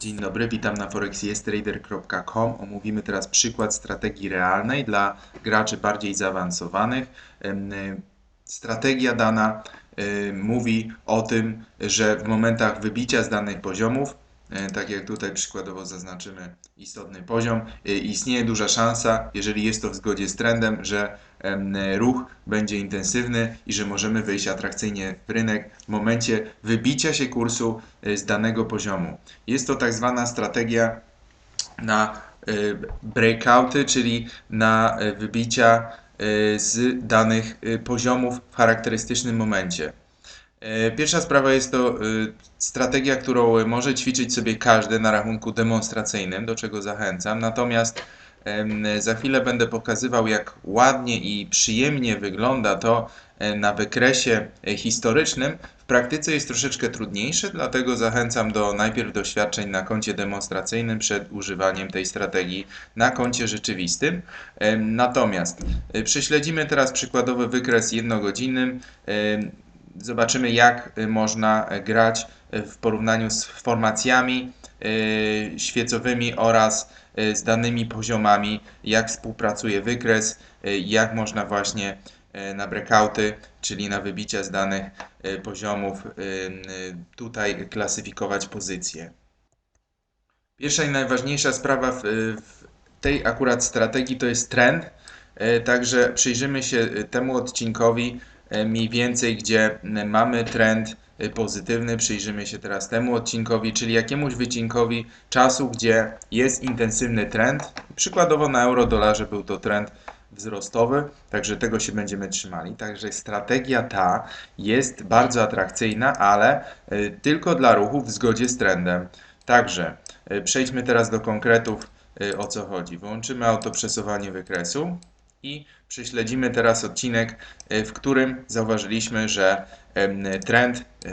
Dzień dobry, witam na forexiesttrader.com. Omówimy teraz przykład strategii realnej dla graczy bardziej zaawansowanych. Strategia dana mówi o tym, że w momentach wybicia z danych poziomów, tak jak tutaj przykładowo zaznaczymy istotny poziom, y, istnieje duża szansa, jeżeli jest to w zgodzie z trendem, że ruch będzie intensywny i że możemy wyjść atrakcyjnie w rynek w momencie wybicia się kursu y, z danego poziomu. Jest to tak zwana strategia na breakouty, czyli na wybicia z danych poziomów w charakterystycznym momencie. E, Pierwsza sprawa jest to y, strategia, którą może ćwiczyć sobie każdy na rachunku demonstracyjnym, do czego zachęcam. Natomiast za chwilę będę pokazywał, jak ładnie i przyjemnie wygląda to e, na wykresie e, historycznym. W praktyce jest troszeczkę trudniejsze, dlatego zachęcam do najpierw doświadczeń na koncie demonstracyjnym przed używaniem tej strategii na koncie rzeczywistym. Natomiast e, prześledzimy teraz przykładowy wykres jednogodzinnym. Zobaczymy, jak y, można y, grać y, w porównaniu z formacjami y, świecowymi oraz y, z danymi poziomami, jak współpracuje wykres, jak można właśnie y, na breakouty, czyli na wybicia z danych poziomów, tutaj klasyfikować pozycje. Pierwsza i najważniejsza sprawa w, w tej akurat strategii to jest trend, e, także przyjrzymy się e, temu odcinkowi e, mniej więcej, gdzie mamy trend e, pozytywny. Przyjrzymy się teraz temu odcinkowi, czyli jakiemuś wycinkowi czasu, gdzie jest intensywny trend. Przykładowo na euro-dolarze był to trend wzrostowy, także tego się będziemy trzymali. Także strategia ta jest bardzo atrakcyjna, ale e, tylko dla ruchów w zgodzie z trendem. Także e, przejdźmy teraz do konkretów, e, o co chodzi. Wyłączymy autoprzesuwanie wykresu i prześledzimy teraz odcinek, e, w którym zauważyliśmy, że trend e,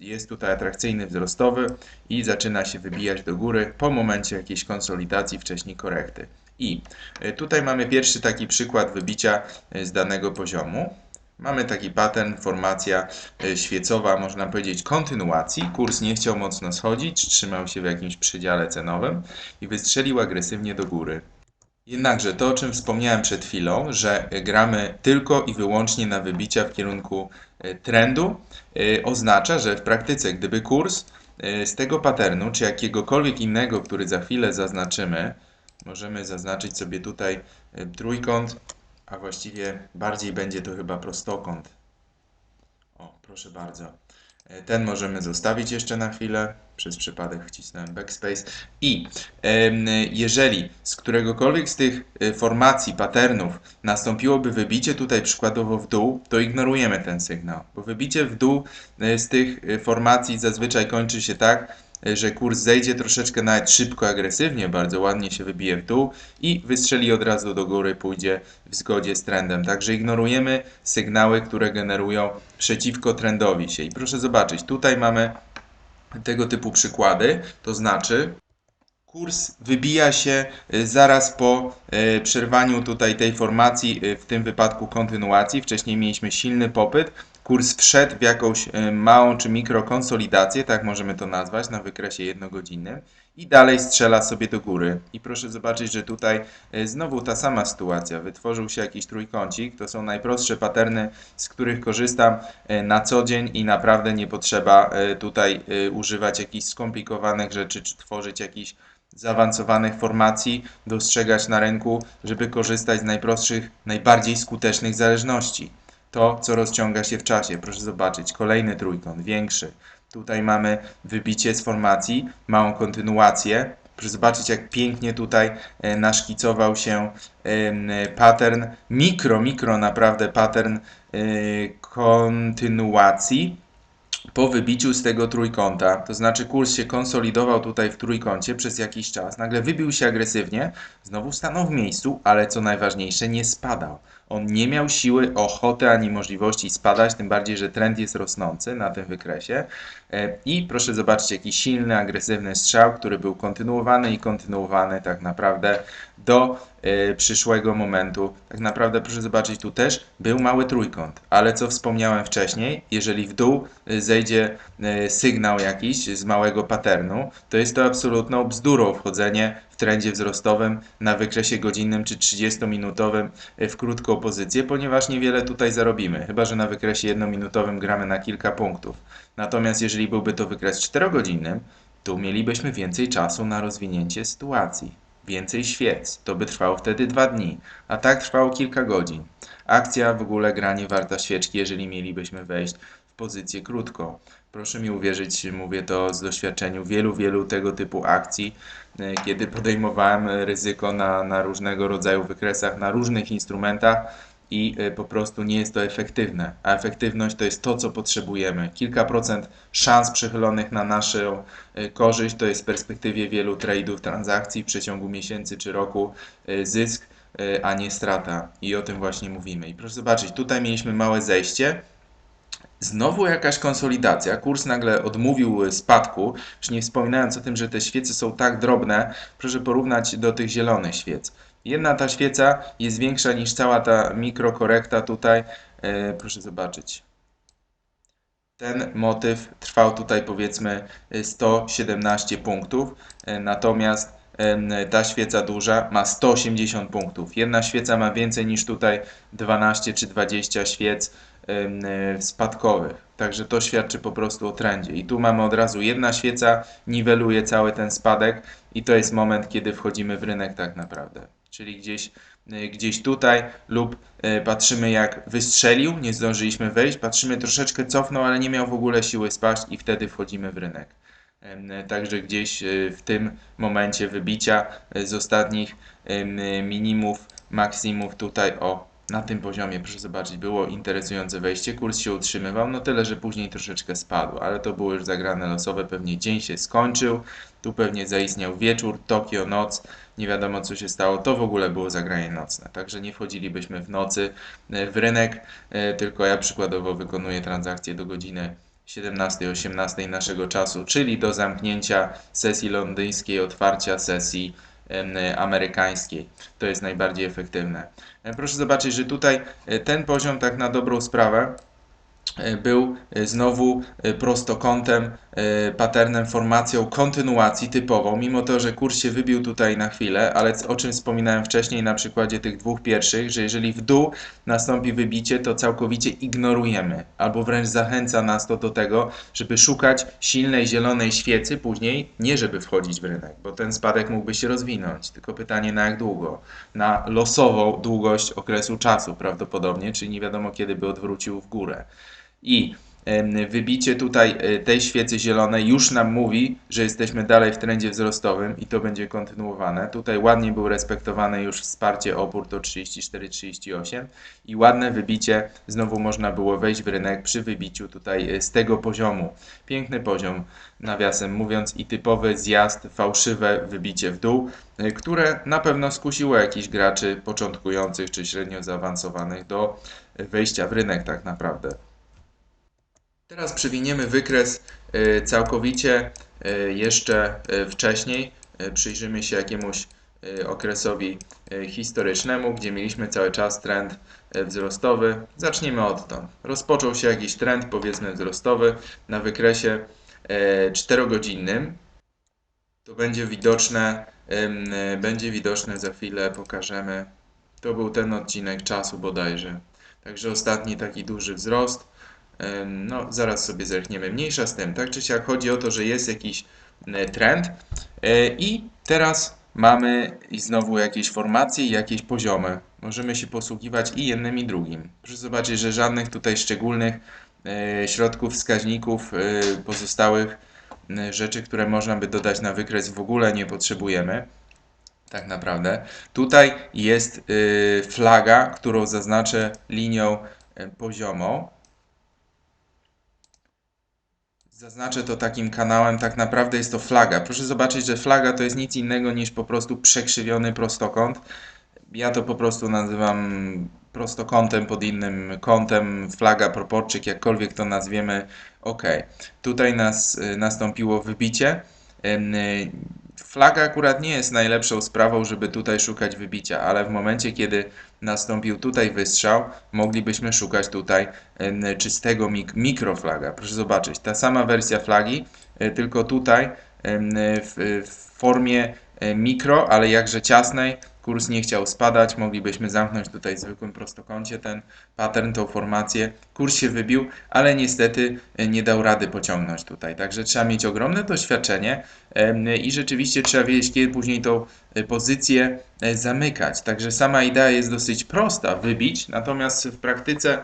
jest tutaj atrakcyjny, wzrostowy i zaczyna się wybijać do góry po momencie jakiejś konsolidacji, wcześniej korekty. I e, tutaj mamy pierwszy taki przykład wybicia z danego poziomu. Mamy taki pattern, formacja świecowa, można powiedzieć, kontynuacji. Kurs nie chciał mocno schodzić, trzymał się w jakimś przedziale cenowym i wystrzelił agresywnie do góry. Jednakże to, o czym wspomniałem przed chwilą, że gramy tylko i wyłącznie na wybicia w kierunku e, trendu, e, oznacza, że w praktyce, gdyby kurs e, z tego patternu, czy jakiegokolwiek innego, który za chwilę zaznaczymy, możemy zaznaczyć sobie tutaj trójkąt, a właściwie bardziej będzie to chyba prostokąt. O, proszę bardzo. E, Ten możemy zostawić jeszcze na chwilę. Przez przypadek wcisnąłem backspace. I jeżeli z któregokolwiek z tych e, formacji, patternów nastąpiłoby wybicie tutaj przykładowo w dół, to ignorujemy ten sygnał, bo wybicie w dół e, z tych formacji zazwyczaj kończy się tak, że kurs zejdzie troszeczkę nawet szybko, agresywnie, bardzo ładnie się wybije w dół i wystrzeli od razu do góry, pójdzie w zgodzie z trendem. Także ignorujemy sygnały, które generują przeciwko trendowi się. I proszę zobaczyć, tutaj mamy tego typu przykłady, to znaczy kurs wybija się y, zaraz po y, przerwaniu tutaj tej formacji, w tym wypadku kontynuacji. Wcześniej mieliśmy silny popyt. Kurs wszedł w jakąś y, małą czy mikrokonsolidację, tak możemy to nazwać, na wykresie jednogodzinnym i dalej strzela sobie do góry. I proszę zobaczyć, że tutaj y, znowu ta sama sytuacja. Wytworzył się jakiś trójkącik. To są najprostsze paterny, z których korzystam y, na co dzień i naprawdę nie potrzeba tutaj używać jakichś skomplikowanych rzeczy, czy tworzyć jakichś zaawansowanych formacji, dostrzegać na rynku, żeby korzystać z najprostszych, najbardziej skutecznych zależności. To, co rozciąga się w czasie. Proszę zobaczyć, kolejny trójkąt, większy. Tutaj mamy wybicie z formacji, małą kontynuację. Proszę zobaczyć, jak pięknie tutaj e, naszkicował się pattern, mikro, mikro naprawdę pattern e, kontynuacji po wybiciu z tego trójkąta, to znaczy kurs się konsolidował tutaj w trójkącie przez jakiś czas, nagle wybił się agresywnie, znowu stanął w miejscu, ale co najważniejsze, nie spadał. On nie miał siły, ochoty ani możliwości spadać, tym bardziej, że trend jest rosnący na tym wykresie. E, I proszę zobaczyć, jaki silny, agresywny strzał, który był kontynuowany i kontynuowany tak naprawdę do e, przyszłego momentu. Tak naprawdę proszę zobaczyć, tu też był mały trójkąt, ale co wspomniałem wcześniej, jeżeli w dół e, zejdzie sygnał jakiś z małego paternu, to jest to absolutną bzdurą wchodzenie w trendzie wzrostowym na wykresie godzinnym czy 30-minutowym e, w krótką pozycję, ponieważ niewiele tutaj zarobimy, chyba że na wykresie jednominutowym gramy na kilka punktów. Natomiast jeżeli byłby to wykres 4-godzinnym, tu mielibyśmy więcej czasu na rozwinięcie sytuacji. Więcej świec, to by trwało wtedy dwa dni, a tak trwało kilka godzin. Akcja w ogóle gra nie warta świeczki, jeżeli mielibyśmy wejść pozycję krótką. Proszę mi uwierzyć, mówię to z doświadczeniu wielu, wielu tego typu akcji, e, kiedy podejmowałem ryzyko na, na różnego rodzaju wykresach, na różnych instrumentach i e, po prostu nie jest to efektywne. A efektywność to jest to, co potrzebujemy. Kilka procent szans przechylonych na naszą e, korzyść to jest w perspektywie wielu trade'ów, transakcji w przeciągu miesięcy czy roku zysk, a nie strata. I o tym właśnie mówimy. I proszę zobaczyć, tutaj mieliśmy małe zejście. Znowu jakaś konsolidacja, kurs nagle odmówił spadku, już nie wspominając o tym, że te świece są tak drobne, proszę porównać do tych zielonych świec. Jedna ta świeca jest większa niż cała ta mikrokorekta tutaj. E, proszę zobaczyć. Ten motyw trwał tutaj powiedzmy 117 punktów, e, natomiast e, ta świeca duża ma 180 punktów. Jedna świeca ma więcej niż tutaj 12 czy 20 świec spadkowych. Także to świadczy po prostu o trendzie. I tu mamy od razu jedna świeca, niweluje cały ten spadek i to jest moment, kiedy wchodzimy w rynek tak naprawdę czyli gdzieś, y, gdzieś tutaj, lub y, patrzymy jak wystrzelił, nie zdążyliśmy wejść, patrzymy troszeczkę cofnął, ale nie miał w ogóle siły spaść i wtedy wchodzimy w rynek. Także gdzieś w tym momencie wybicia z ostatnich minimów, maksimów tutaj o na tym poziomie, proszę zobaczyć, było interesujące wejście, kurs się utrzymywał, no tyle, że później troszeczkę spadł, ale to było już zagrane losowe, pewnie dzień się skończył, tu pewnie zaistniał wieczór, Tokio, noc, nie wiadomo co się stało, to w ogóle było zagranie nocne, także nie wchodzilibyśmy w nocy e, w rynek, e, tylko ja przykładowo wykonuję transakcje do godziny 17-18 naszego czasu, czyli do zamknięcia sesji londyńskiej, otwarcia sesji amerykańskiej. To jest najbardziej efektywne. E, proszę zobaczyć, że tutaj e, ten poziom tak na dobrą sprawę E, był e, znowu e, prostokątem, patternem, formacją kontynuacji typową, mimo to, że kurs się wybił tutaj na chwilę, ale o czym wspominałem wcześniej na przykładzie tych dwóch pierwszych, że jeżeli w dół nastąpi wybicie, to całkowicie ignorujemy, albo wręcz zachęca nas to do tego, żeby szukać silnej zielonej świecy później, nie żeby wchodzić w rynek, bo ten spadek mógłby się rozwinąć, tylko pytanie na jak długo? Na losową długość okresu czasu prawdopodobnie, czyli nie wiadomo kiedy by odwrócił w górę i wybicie tutaj e, tej świecy zielonej już nam mówi, że jesteśmy dalej w trendzie wzrostowym i to będzie kontynuowane. Tutaj ładnie był respektowane już wsparcie opór to 34-38 i ładne wybicie, znowu można było wejść w rynek przy wybiciu tutaj e, z tego poziomu. Piękny poziom, nawiasem mówiąc, i typowy zjazd, fałszywe wybicie w dół, e, które na pewno skusiło jakichś graczy początkujących czy średnio zaawansowanych do wejścia w rynek tak naprawdę. Teraz przewiniemy wykres e, całkowicie e, jeszcze e, wcześniej. Przyjrzymy się jakiemuś okresowi historycznemu, gdzie mieliśmy cały czas trend wzrostowy. Zaczniemy odtąd. Rozpoczął się jakiś trend, powiedzmy wzrostowy, na wykresie 4-godzinnym. To będzie widoczne, będzie widoczne za chwilę, pokażemy. To był ten odcinek czasu bodajże. Także ostatni taki duży wzrost. No, zaraz sobie zerkniemy. Mniejsza z tym, tak czy siak chodzi o to, że jest jakiś e, trend e, i teraz mamy znowu jakieś formacje i jakieś poziomy. Możemy się posługiwać i jednym i drugim. Proszę zobaczyć, że żadnych tutaj szczególnych e, środków, wskaźników pozostałych rzeczy, które można by dodać na wykres w ogóle nie potrzebujemy. Tak naprawdę. Tutaj jest flaga, którą zaznaczę linią poziomą. Zaznaczę to takim kanałem, tak naprawdę jest to flaga. Proszę zobaczyć, że flaga to jest nic innego niż po prostu przekrzywiony prostokąt. Ja to po prostu nazywam prostokątem pod innym kątem, flaga, proporczyk, jakkolwiek to nazwiemy. Ok, tutaj nas, y, nastąpiło wybicie. Y, Flaga akurat nie jest najlepszą sprawą, żeby tutaj szukać wybicia, ale w momencie, kiedy nastąpił tutaj wystrzał, moglibyśmy szukać tutaj czystego mik mikroflaga. Proszę zobaczyć, ta sama wersja flagi, y, tylko tutaj w, w formie y, mikro, ale jakże ciasnej. Kurs nie chciał spadać, moglibyśmy zamknąć tutaj w zwykłym prostokącie ten pattern, tą formację. Kurs się wybił, ale niestety e, nie dał rady pociągnąć tutaj. Także trzeba mieć ogromne doświadczenie i rzeczywiście trzeba wiedzieć, kiedy później tą e, pozycję e, zamykać. Także sama idea jest dosyć prosta, wybić, natomiast w praktyce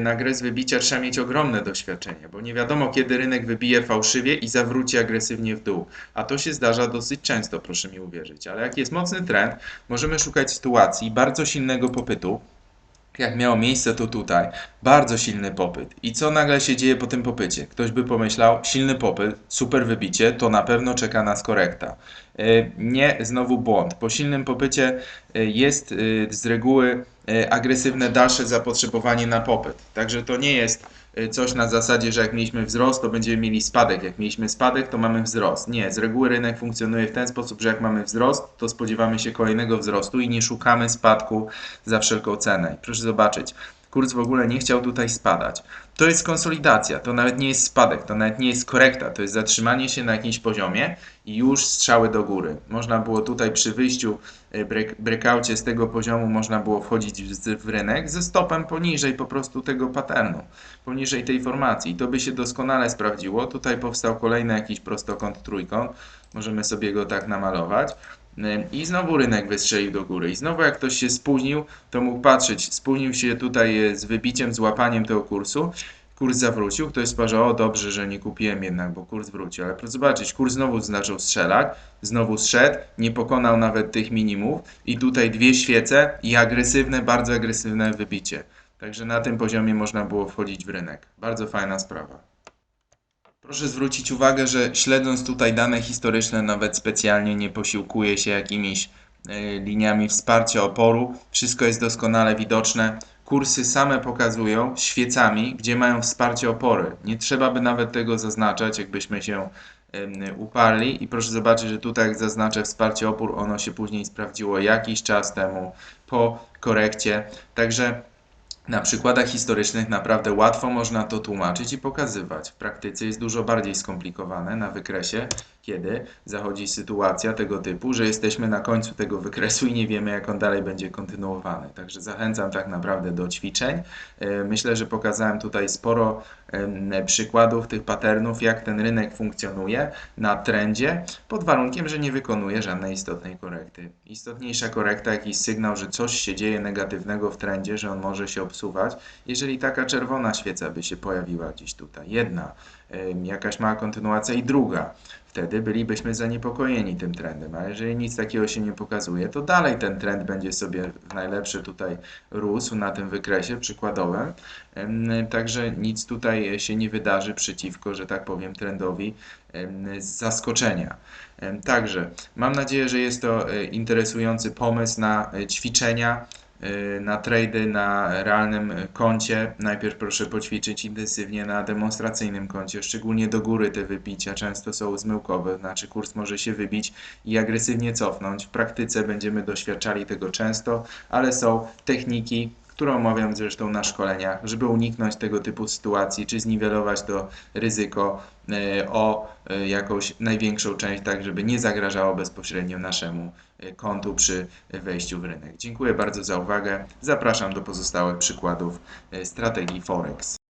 na grę z wybicia trzeba mieć ogromne doświadczenie, bo nie wiadomo, kiedy rynek wybije fałszywie i zawróci agresywnie w dół. A to się zdarza dosyć często, proszę mi uwierzyć. Ale jak jest mocny trend, możemy szukać sytuacji bardzo silnego popytu, jak miało miejsce to tutaj, bardzo silny popyt. I co nagle się dzieje po tym popycie? Ktoś by pomyślał, silny popyt, super wybicie, to na pewno czeka nas korekta. Y, Nie, znowu błąd. Po silnym popycie y, jest y, z reguły y, agresywne dalsze zapotrzebowanie na popyt. Także to nie jest y, coś na zasadzie, że jak mieliśmy wzrost, to będziemy mieli spadek. Jak mieliśmy spadek, to mamy wzrost. Nie, z reguły rynek funkcjonuje w ten sposób, że jak mamy wzrost, to spodziewamy się kolejnego wzrostu i nie szukamy spadku za wszelką cenę. I proszę zobaczyć, kurs w ogóle nie chciał tutaj spadać. To jest konsolidacja, to nawet nie jest spadek, to nawet nie jest korekta, to jest zatrzymanie się na jakimś poziomie i już strzały do góry. Można było tutaj przy wyjściu, y, break, breakoutie z tego poziomu, można było wchodzić w, w rynek ze stopem poniżej po prostu tego patternu, poniżej tej formacji. To by się doskonale sprawdziło. Tutaj powstał kolejny jakiś prostokąt trójkąt, możemy sobie go tak namalować. I znowu rynek wystrzelił do góry. I znowu jak ktoś się spóźnił, to mógł patrzeć. Spóźnił się tutaj e, z wybiciem, z łapaniem tego kursu. Kurs zawrócił. Ktoś sparza, o dobrze, że nie kupiłem jednak, bo kurs wrócił. Ale proszę zobaczyć, kurs znowu zaczął strzelać. Znowu zszedł, nie pokonał nawet tych minimów. I tutaj dwie świece i agresywne, bardzo agresywne wybicie. Także na tym poziomie można było wchodzić w rynek. Bardzo fajna sprawa. Proszę zwrócić uwagę, że śledząc tutaj dane historyczne, nawet specjalnie nie posiłkuję się jakimiś e, liniami wsparcia oporu. Wszystko jest doskonale widoczne. Kursy same pokazują świecami, gdzie mają wsparcie opory. Nie trzeba by nawet tego zaznaczać, jakbyśmy się uparli. I proszę zobaczyć, że tutaj jak zaznaczę wsparcie opór, ono się później sprawdziło jakiś czas temu po korekcie. Także na przykładach historycznych naprawdę łatwo można to tłumaczyć i pokazywać. W praktyce jest dużo bardziej skomplikowane na wykresie, kiedy zachodzi sytuacja tego typu, że jesteśmy na końcu tego wykresu i nie wiemy, jak on dalej będzie kontynuowany. Także zachęcam tak naprawdę do ćwiczeń. E, Myślę, że pokazałem tutaj sporo przykładów tych patternów, jak ten rynek funkcjonuje na trendzie, pod warunkiem, że nie wykonuje żadnej istotnej korekty. Istotniejsza korekta, jakiś sygnał, że coś się dzieje negatywnego w trendzie, że on może się obsuwać, jeżeli taka czerwona świeca by się pojawiła gdzieś tutaj. Jedna, jakaś mała kontynuacja i druga. Wtedy bylibyśmy zaniepokojeni tym trendem, a jeżeli nic takiego się nie pokazuje, to dalej ten trend będzie sobie najlepszy tutaj rósł na tym wykresie przykładowym. Także nic tutaj się nie wydarzy przeciwko, że tak powiem, trendowi z zaskoczenia. Także mam nadzieję, że jest to e, interesujący pomysł na e, ćwiczenia, na trady na realnym koncie. Najpierw proszę poćwiczyć intensywnie na demonstracyjnym koncie, szczególnie do góry te wybicia często są zmyłkowe, znaczy kurs może się wybić i agresywnie cofnąć. W praktyce będziemy doświadczali tego często, ale są techniki, które omawiam zresztą na szkoleniach, żeby uniknąć tego typu sytuacji, czy zniwelować to ryzyko e, o e, jakąś największą część, tak żeby nie zagrażało bezpośrednio naszemu e, kontu przy wejściu w rynek. Dziękuję bardzo za uwagę. Zapraszam do pozostałych przykładów strategii Forex.